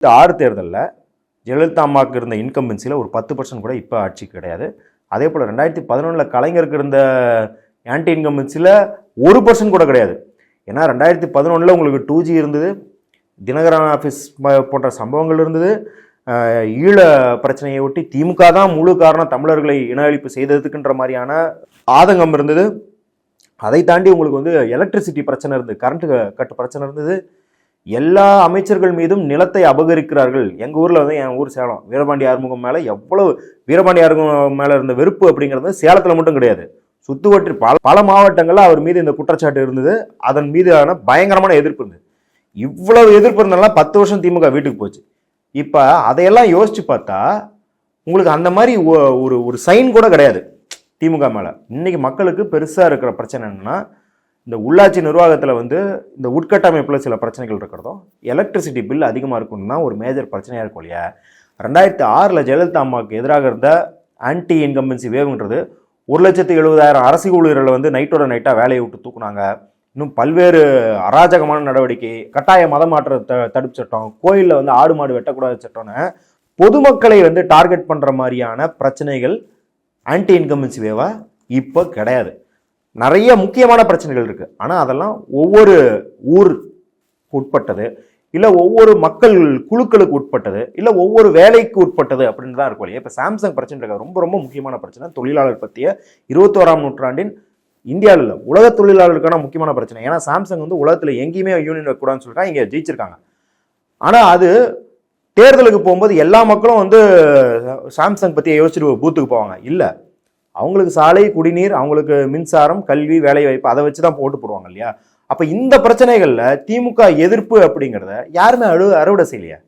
இந்த ஆறு தேர்தலில் ஜெயலலிதா அம்மாவுக்கு இருந்த இன்கம்பன்சியில் ஒரு பத்து பர்சன்ட் கூட இப்போ ஆட்சிக்கு கிடையாது. அதே போல் ரெண்டாயிரத்தி பதினொன்றில் கலைஞருக்கு இருந்த ஆன்டி இன்கம்பன்சியில் ஒரு பர்சன்ட் கூட கிடையாது. ஏன்னா ரெண்டாயிரத்தி பதினொன்றில் உங்களுக்கு டூ ஜி இருந்தது தினகரன் ஆஃபீஸ் போன்ற சம்பவங்கள் இருந்தது. ஈழ பிரச்சனையை ஒட்டி திமுக தான் முழு காரணம் தமிழர்களை இன அழிப்பு செய்ததுக்குன்ற மாதிரியான ஆதங்கம் இருந்தது. அதை தாண்டி உங்களுக்கு வந்து எலக்ட்ரிசிட்டி பிரச்சனை இருந்தது கரண்ட்டு கட்டு பிரச்சனை இருந்தது. எல்லா அமைச்சர்கள் மீதும் நிலத்தை அபகரிக்கிறார்கள். எங்கள் ஊரில் வந்து என் ஊர் சேலம் வீரபாண்டி ஆறுமுகம் மேலே எவ்வளவு வீரபாண்டி ஆறுமுகம் மேலே இருந்த வெறுப்பு அப்படிங்கிறது சேலத்தில் மட்டும் கிடையாது. சுத்துவற்றி பல பல மாவட்டங்களில் அவர் மீது இந்த குற்றச்சாட்டு இருந்தது. அதன் மீதான பயங்கரமான எதிர்ப்பு இருந்தது. இவ்வளவு எதிர்ப்பு இருந்தாலும் பத்து வருஷம் திமுக வீட்டுக்கு போச்சு. இப்போ அதையெல்லாம் யோசிச்சு பார்த்தா உங்களுக்கு அந்த மாதிரி ஒரு ஒரு சைன் கூட கிடையாது. திமுக மேலே. இன்னைக்கு மக்களுக்கு பெருசாக இருக்கிற பிரச்சனை என்னன்னா இந்த உள்ளாட்சி நிர்வாகத்தில் வந்து இந்த உட்கட்டமைப்பில் சில பிரச்சனைகள் இருக்கிறதும் எலக்ட்ரிசிட்டி பில் அதிகமாக இருக்கும்னு தான் ஒரு மேஜர் பிரச்சனையாக இருக்கும் இல்லையா? ரெண்டாயிரத்தி ஆறில் ஜெயலலிதா அம்மாவுக்கு எதிராக இருந்த ஆன்டி இன்கம்பன்சி வேவ்ன்றது ஒரு லட்சத்து எழுபதாயிரம் அரசு ஊழியர்களை வந்து நைட்டோட நைட்டாக வேலையை விட்டு தூக்குனாங்க. இன்னும் பல்வேறு அராஜகமான நடவடிக்கை கட்டாய மதமாற்ற த தடுப்பு சட்டம் கோயிலில் வந்து ஆடு மாடு வெட்டக்கூடாது சட்டம்னு பொதுமக்களை வந்து டார்கெட் பண்ணுற மாதிரியான பிரச்சனைகள் ஆன்டி இன்கம்பன்சி வேவாக இப்போ கிடையாது. நிறைய முக்கியமான பிரச்சனைகள் இருக்கு. ஆனால் அதெல்லாம் ஒவ்வொரு ஊர் உட்பட்டது இல்லை ஒவ்வொரு மக்கள் குழுக்களுக்கு உட்பட்டது இல்லை ஒவ்வொரு வேலைக்கு உட்பட்டது அப்படின்னு தான் இருக்கும் இல்லையா? இப்போ சாம்சங் பிரச்சனை இருக்க ரொம்ப ரொம்ப முக்கியமான பிரச்சனை தொழிலாளர் பற்றிய இருபத்தோராம் நூற்றாண்டின் இந்தியாவில் இல்லை உலக தொழிலாளர்களுக்கான முக்கியமான பிரச்சனை. ஏன்னா சாம்சங் வந்து உலகத்தில் எங்கேயுமே யூனியன் வைக்கக்கூடாதுன்னு சொல்லிட்டு இங்கே ஜெயிச்சிருக்காங்க. ஆனால் அது தேர்தலுக்கு போகும்போது எல்லா மக்களும் வந்து சாம்சங் பற்றி யோசிச்சுட்டு பூத்துக்கு போவாங்க. இல்லை அவங்களுக்கு சாலை குடிநீர் அவங்களுக்கு மின்சாரம் கல்வி வேலைவாய்ப்பு அதை வச்சு தான் போட்டு போடுவாங்க இல்லையா? அப்போ இந்த பிரச்சனைகளில் திமுக எதிர்ப்பு அப்படிங்கிறத யாருமே அழு அறுவடை செய்யலையா?